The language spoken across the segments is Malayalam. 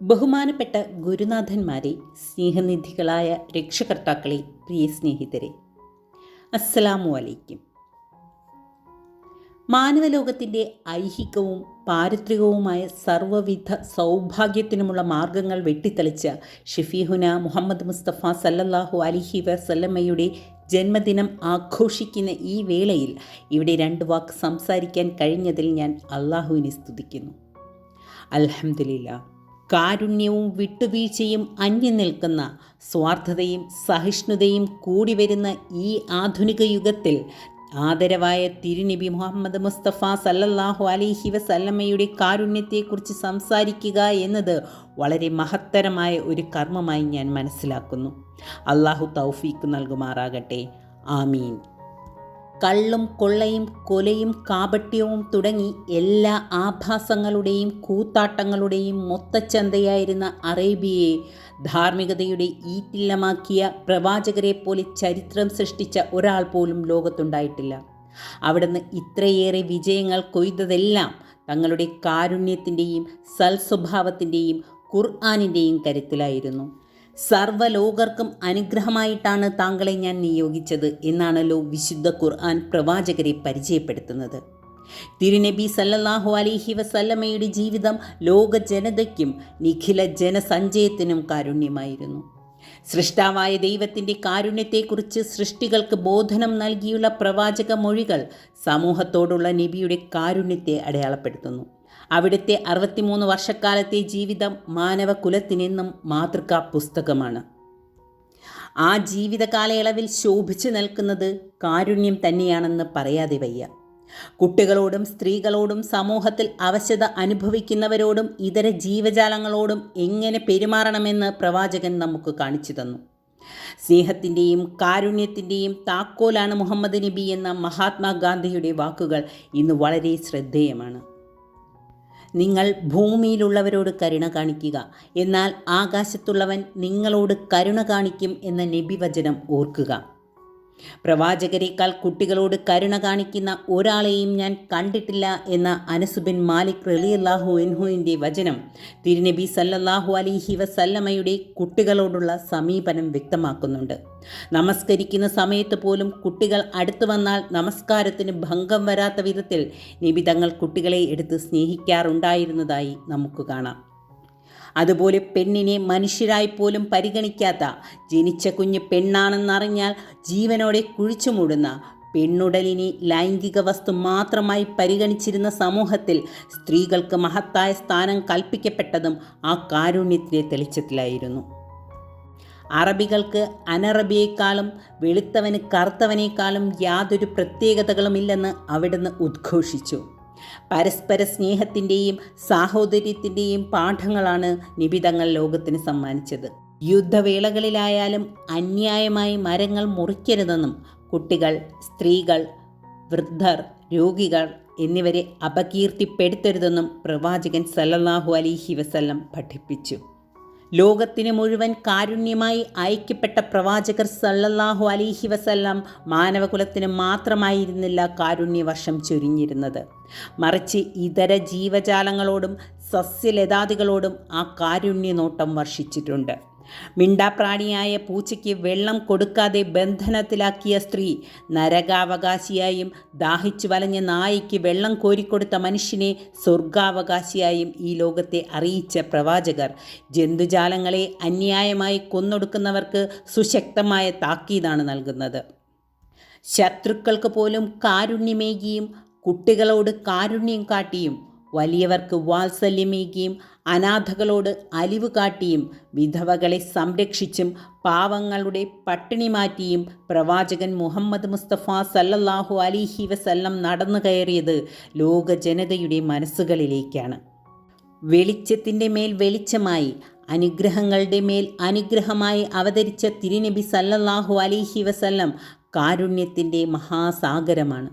ബഹുമാനപ്പെട്ട ഗുരുനാഥന്മാരെ സ്നേഹനിധികളായ രക്ഷകർത്താക്കളെ പ്രിയ സ്നേഹിതരെ അസ്സലാമു അലൈക്കും മാനവലോകത്തിന്റെ ഐഹികവും പാരിത്രികവുമായ സർവവിധ സൗഭാഗ്യത്തിനുമുള്ള മാർഗങ്ങൾ വെട്ടിത്തെളിച്ച ഷഫീഹുന മുഹമ്മദ് മുസ്തഫ സല്ലല്ലാഹു അലിഹി വസല്ലമ്മയുടെ ജന്മദിനം ആഘോഷിക്കുന്ന ഈ വേളയിൽ ഇവിടെ രണ്ട് വാക്ക് സംസാരിക്കാൻ കഴിഞ്ഞതിൽ ഞാൻ അള്ളാഹുവിനെ സ്തുതിക്കുന്നു. അൽഹംദുലില്ലാ കാരുണ്യവും വിട്ടുവീഴ്ചയും അന്യം നിൽക്കുന്ന സ്വാർത്ഥതയും സഹിഷ്ണുതയും കൂടി വരുന്ന ഈ ആധുനിക യുഗത്തിൽ ആദരവായ തിരുനബി മുഹമ്മദ് മുസ്തഫ സല്ലല്ലാഹു അലൈഹി വസല്ലമ്മയുടെ കാരുണ്യത്തെക്കുറിച്ച് സംസാരിക്കുക എന്നത് വളരെ മഹത്തരമായ ഒരു കർമ്മമായി ഞാൻ മനസ്സിലാക്കുന്നു. അള്ളാഹു തൗഫീക്ക് നൽകുമാറാകട്ടെ. ആമീൻ. കള്ളും കൊള്ളയും കൊലയും കാപട്യവും തുടങ്ങി എല്ലാ ആഭാസങ്ങളുടെയും കൂത്താട്ടങ്ങളുടെയും മൊത്തച്ചന്തയായിരുന്ന അറേബ്യയെ ധാർമ്മികതയുടെ ഈറ്റില്ലമാക്കിയ പ്രവാചകരെ പോലെ ചരിത്രം സൃഷ്ടിച്ച ഒരാൾ പോലും ലോകത്തുണ്ടായിട്ടില്ല. അവിടുന്ന് ഇത്രയേറെ വിജയങ്ങൾ കൊയ്തതെല്ലാം തങ്ങളുടെ കാരുണ്യത്തിന്റെയും സൽസ്വഭാവത്തിന്റെയും ഖുർആാനിന്റെയും കരുത്തിലായിരുന്നു. സർവലോകർക്കും അനുഗ്രഹമായിട്ടാണ് താങ്കളെ ഞാൻ നിയോഗിച്ചത് എന്നാണല്ലോ വിശുദ്ധ ഖുർആൻ പ്രവാചകരെ പരിചയപ്പെടുത്തുന്നത്. തിരുനബി സല്ലല്ലാഹു അലിഹി വസല്ലമ്മയുടെ ജീവിതം ലോക ജനതയ്ക്കും നിഖില ജനസഞ്ചയത്തിനും കാരുണ്യമായിരുന്നു. സൃഷ്ടാവായ ദൈവത്തിന്റെ കാരുണ്യത്തെക്കുറിച്ച് സൃഷ്ടികൾക്ക് ബോധനം നൽകിയുള്ള പ്രവാചക മൊഴികൾ സമൂഹത്തോടുള്ള നബിയുടെ കാരുണ്യത്തെ അടയാളപ്പെടുത്തുന്നു. അവിടുത്തെ അറുപത്തിമൂന്ന് വർഷക്കാലത്തെ ജീവിതം മാനവകുലത്തിനെന്നും മാതൃകാ പുസ്തകമാണ്. ആ ജീവിതകാലയളവിൽ ശോഭിച്ചു നിൽക്കുന്നത് കാരുണ്യം തന്നെയാണെന്ന് പറയാതെ വയ്യ. കുട്ടികളോടും സ്ത്രീകളോടും സമൂഹത്തിൽ അവശത അനുഭവിക്കുന്നവരോടും ഇതര ജീവജാലങ്ങളോടും എങ്ങനെ പെരുമാറണമെന്ന് പ്രവാചകൻ നമുക്ക് കാണിച്ചു തന്നു. സ്നേഹത്തിന്റെയും കാരുണ്യത്തിന്റെയും താക്കോലാണ് മുഹമ്മദ് നബി എന്ന മഹാത്മാഗാന്ധിയുടെ വാക്കുകൾ ഇന്ന് വളരെ ശ്രദ്ധേയമാണ്. നിങ്ങൾ ഭൂമിയിലുള്ളവരോട് കരുണ കാണിക്കുക. എന്നാൽ ആകാശത്തുള്ളവൻ നിങ്ങളോട് കരുണ കാണിക്കും എന്ന നബിവചനം ഓർക്കുക. പ്രവാചകരെക്കാൾ കുട്ടികളോട് കരുണ കാണിക്കുന്ന ഒരാളെയും ഞാൻ കണ്ടിട്ടില്ല എന്ന അനസുബിൻ മാലിക് റലിയല്ലാഹു എൻഹുവിന്റെ വചനം തിരുനബി സല്ലല്ലാഹു അലിഹി വസല്ലമയുടെ കുട്ടികളോടുള്ള സമീപനം വ്യക്തമാക്കുന്നുണ്ട്. നമസ്കരിക്കുന്ന സമയത്ത് പോലും കുട്ടികൾ അടുത്തു വന്നാൽ നമസ്കാരത്തിന് ഭംഗം വരാത്ത വിധത്തിൽ നിബിതങ്ങൾ കുട്ടികളെ എടുത്ത് സ്നേഹിക്കാറുണ്ടായിരുന്നതായി നമുക്ക് കാണാം. അതുപോലെ പെണ്ണിനെ മനുഷ്യരായി പോലും പരിഗണിക്കാത്ത ജനിച്ച കുഞ്ഞ് പെണ്ണാണെന്നറിഞ്ഞാൽ ജീവനോടെ കുഴിച്ചു മൂടുന്ന പെണ്ണുടലിനെ ലൈംഗിക വസ്തു മാത്രമായി പരിഗണിച്ചിരുന്ന സമൂഹത്തിൽ സ്ത്രീകൾക്ക് മഹത്തായ സ്ഥാനം കൽപ്പിക്കപ്പെട്ടതും ആ കാരുണ്യത്തിലെ തെളിച്ചത്തിലായിരുന്നു. അറബികൾക്ക് അനറബിയേക്കാളും വെളുത്തവന് കറുത്തവനേക്കാളും യാതൊരു പ്രത്യേകതകളുമില്ലെന്ന് അവിടുന്ന് ഉദ്ഘോഷിച്ചു. പരസ്പര സ്നേഹത്തിന്റെയും സാഹോദര്യത്തിന്റെയും പാഠങ്ങളാണ് നിബിതങ്ങൾ ലോകത്തിന് സമ്മാനിച്ചത്. യുദ്ധവേളകളിലായാലും അന്യായമായി മരങ്ങൾ മുറിക്കരുതെന്നും കുട്ടികൾ സ്ത്രീകൾ വൃദ്ധർ രോഗികൾ എന്നിവരെ അപകീർത്തിപ്പെടുത്തരുതെന്നും പ്രവാചകൻ സല്ലല്ലാഹു അലിഹി വസല്ലം പഠിപ്പിച്ചു. ലോകത്തിന് മുഴുവൻ കാരുണ്യമായി അയക്കപ്പെട്ട പ്രവാചകർ സല്ലല്ലാഹു അലൈഹി വസല്ലം മാനവകുലത്തിന് മാത്രമായിരുന്നില്ല കാരുണ്യവർഷം ചൊരിഞ്ഞിരുന്നത്. മറിച്ച് ഇതര ജീവജാലങ്ങളോടും സസ്യലതാദികളോടും ആ കാരുണ്യനോട്ടം വർഷിച്ചിട്ടുണ്ട്. മിണ്ടാപ്രാണിയായ പൂച്ചയ്ക്ക് വെള്ളം കൊടുക്കാതെ ബന്ധനത്തിലാക്കിയ സ്ത്രീ നരകാവകാശിയായും ദാഹിച്ചു വലഞ്ഞ നായയ്ക്ക് വെള്ളം കോരിക്കൊടുത്ത മനുഷ്യനെ സ്വർഗാവകാശിയായും ഈ ലോകത്തെ അറിയിച്ച പ്രവാചകർ. ജന്തുജാലങ്ങളെ അന്യായമായി കൊന്നൊടുക്കുന്നവർക്ക് സുശക്തമായ താക്കീതാണ് നൽകുന്നത്. ശത്രുക്കൾക്ക് പോലും കാരുണ്യമേകിയും കുട്ടികളോട് കാരുണ്യം കാട്ടിയും വലിയവർക്ക് വാത്സല്യമേകിയും അനാഥകളോട് അലിവ് കാട്ടിയും വിധവകളെ സംരക്ഷിച്ചും പാവങ്ങളുടെ പട്ടിണി മാറ്റിയും പ്രവാചകൻ മുഹമ്മദ് മുസ്തഫ സല്ലല്ലാഹു അലിഹി വസല്ലം നടന്നു കയറിയത് ലോക ജനതയുടെ മനസ്സുകളിലേക്കാണ്. വെളിച്ചത്തിന്റെ മേൽ വെളിച്ചമായി അനുഗ്രഹങ്ങളുടെ മേൽ അനുഗ്രഹമായി അവതരിച്ച തിരുനബി സല്ലല്ലാഹു അലിഹി വസല്ലം കാരുണ്യത്തിന്റെ മഹാസാഗരമാണ്.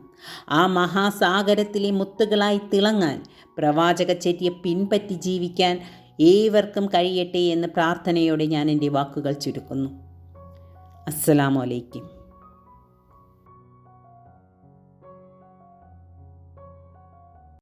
ആ മഹാസാഗരത്തിലെ മുത്തുകളായി തിളങ്ങാൻ പ്രവാചക ചെറ്റിയെ പിൻപറ്റി ജീവിക്കാൻ ഏവർക്കും കഴിയട്ടെ എന്ന് പ്രാർത്ഥനയോടെ ഞാൻ എന്റെ വാക്കുകൾ ചുരുക്കുന്നു. അസ്സലാമു അലൈക്കും.